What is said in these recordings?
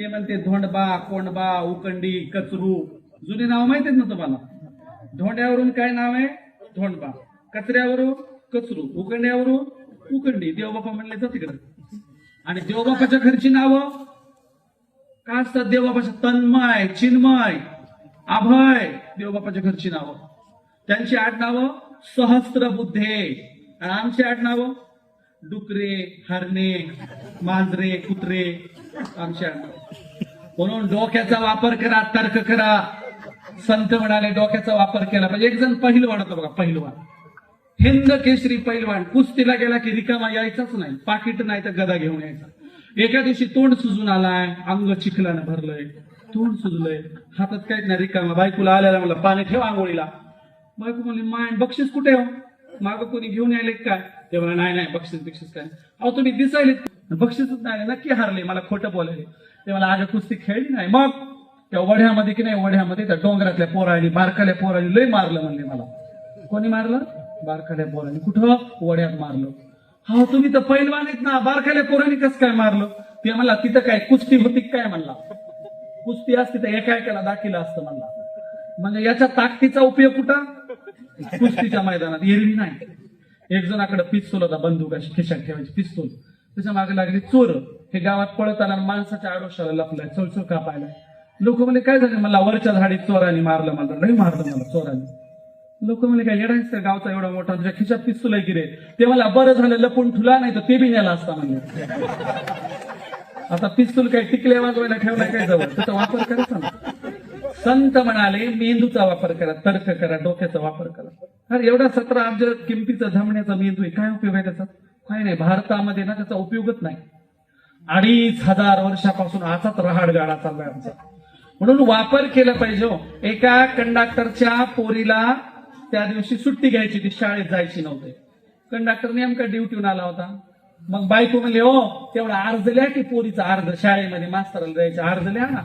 ते म्हणते धोंडबा कोंडबा उकंडी कचरू. जुने नाव माहिती आहेत ना तुम्हाला धोंड्यावरून काय नाव आहे? धोंडबा कचऱ्यावरून कचरू उकंड्यावरून उकंडी. देवबापा म्हणले जाते तिकडे. आणि देवबापाच्या घरची नावं? काय असतात देवबापाच्या? तन्मय चिन्मय अभय देवबापाच्या घरची नावं. त्यांची आडनावं सहस्त्र बुद्धे आणि आमची आडनावं डुकरे हरणे मांजरे कुत्रे. आमच्या. म्हणून डोक्याचा वापर करा तर्क करा. संत म्हणाले डोक्याचा वापर केला पाहिजे. एक जण पहिलवान होता बघा पहिलवान. हिंद केसरी पहिलवान. कुस्तीला गेला की रिकामा यायचाच नाही. पाकिट नाही तर गदा घेऊन यायचा. एका दिवशी तोंड सुजून आलाय अंग चिखलानं भरलंय. तोंड सुजलंय. हातात काहीच नाही रिकामा. बायकोला आल्याला मला पाणी ठेव आंघोळीला. बायको म्हणली माय बक्षीस कुठे हो? माग कोणी घेऊन यायले काय ते म्हणा नाही नाही बक्षीस बिक्षीस काय? अहो तुम्ही दिसायले बक्षीसच नाही नक्की हारले मला खोटं बोलायले. ते मला आग कुस्ती खेळली नाही. मग त्या वढ्यामध्ये की नाही वढ्यामध्ये त्या डोंगरातल्या पोरांनी बारकाल्या पोरांनी लय मारलं म्हणले मला. कोणी मारलं? बारकाल्या पोराने. कुठं? वड्यात मारलं. हा तुम्ही तर पैलवान आहेत ना बारकाल्या पोरांनी कसं काय मारलं? ते म्हणला तिथं काय कुस्ती होती काय? म्हणला. कुस्ती असती तर एका एकाला दाखिला असतं म्हणला. म्हणजे याच्या ताकदीचा उपयोग कुठं? कुस्तीच्या मैदानात एरवी नाही. एक जणाकडे पिस्तूल होता बंदूक अशी खिशात ठेवायची पिस्तूल. त्याच्यामागे लागले चोर. हे गावात पळत आला माणसाच्या आडोशाला लपलाय चोळचोळ कापायला. लोक म्हणले काय झालं? मला वरच्या झाडीत चोराने मारलं मला. नाही मारलं मला चोराने. लोक म्हणले काय येडायच गावचा एवढा मोठा तुझ्या खिशात पिस्तूल आहे की रे? ते मला बरं झालं लपून ठुला नाही तर ते बी नेला असता म्हणले. आता पिस्तूल काय टिकले वाजवायला ठेवलाय काय जवळ? त्याचा वापर करायचा ना संत म्हणाले मेंदूचा वापर करा तर्क करा डोक्याचा वापर करा. अरे एवढा सतरा अब्ज किमतीचा धमण्याचा मेंदू आहे काय उपयोग आहे त्याचा? काय नाही भारतामध्ये ना त्याचा उपयोगच नाही. अडीच हजार वर्षापासून असाच रहाडगाडा चाललाय आमचा. म्हणून वापर केला पाहिजे हो. एका कंडक्टरच्या पोरीला त्या दिवशी सुट्टी घ्यायची ती शाळेत जायची नव्हती. कंडक्टर नेमका ड्युटीहून आला होता. मग बायको म्हणले हो तेवढा अर्ज लिहा की पोरीचा अर्ज शाळेमध्ये मास्तराला द्यायचा अर्ज लिहा ना.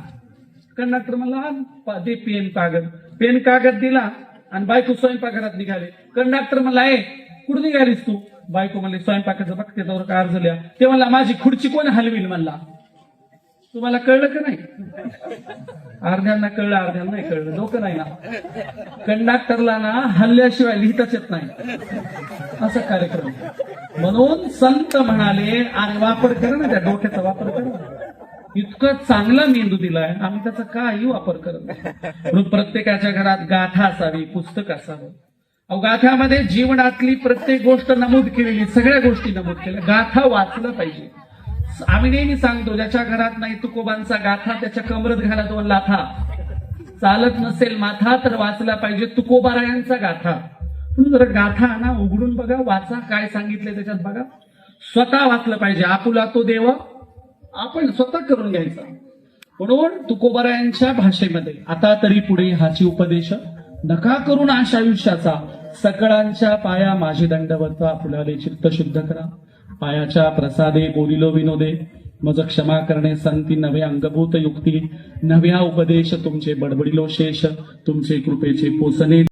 कंडक्टर म्हणला दे पेन कागद. पेन कागद दिला आणि बायको स्वयंपाकघरात निघाले. कंडक्टर म्हणला ए कुठं निघालीस तू? बायको म्हणले स्वयंपाकाचं बघ का अर्ज लिहा. ते म्हणला माझी खुर्ची कोण हलवील? म्हणला. तुम्हाला कळलं का नाही? अर्ध्यांना कळलं अर्ध्यांना नाही कळलं. डोकं नाही ना. कंडक्टरला ना हल्ल्याशिवाय लिहिताच येत नाही. असा कार्यक्रम. म्हणून संत म्हणाले आणि वापर कर ना त्या डोक्याचा वापर कर. इतकं चांगला मेंदू दिलाय आम्ही त्याचा काही वापर करत नाही. म्हणून प्रत्येकाच्या घरात गाथा असावी पुस्तक असावं. अहो गाथ्यामध्ये जीवनातली प्रत्येक गोष्ट नमूद केलेली सगळ्या गोष्टी नमूद केल्या. गाथा वाचलं पाहिजे. आम्ही नेहमी सांगतो ज्याच्या घरात नाही तुकोबांचा गाथा त्याच्या कमरत घाला दोन लाथा. चालत नसेल माथा तर वाचला पाहिजे तुकोबारायांचा गाथा. जरा गाथा आणा उघडून बघा वाचा काय सांगितलंय त्याच्यात बघा. स्वतः वाचलं पाहिजे. आपुला तो देव आपण स्वतः करून घ्यायचा. म्हणून तुकोबारायांच्या भाषेमध्ये आता तरी पुढे हाची उपदेश नका करून आशा आयुष्याचा सकळांच्या पाया माझे दंडवत फुलाले चित्त शुद्ध करा. पायाच्या प्रसादे बोलिलो विनोदे मज क्षमा करणे संती नवे अंगभूत युक्ती. नव्या उपदेश तुमचे बडबडिलो शेष तुमचे कृपेचे पोसणे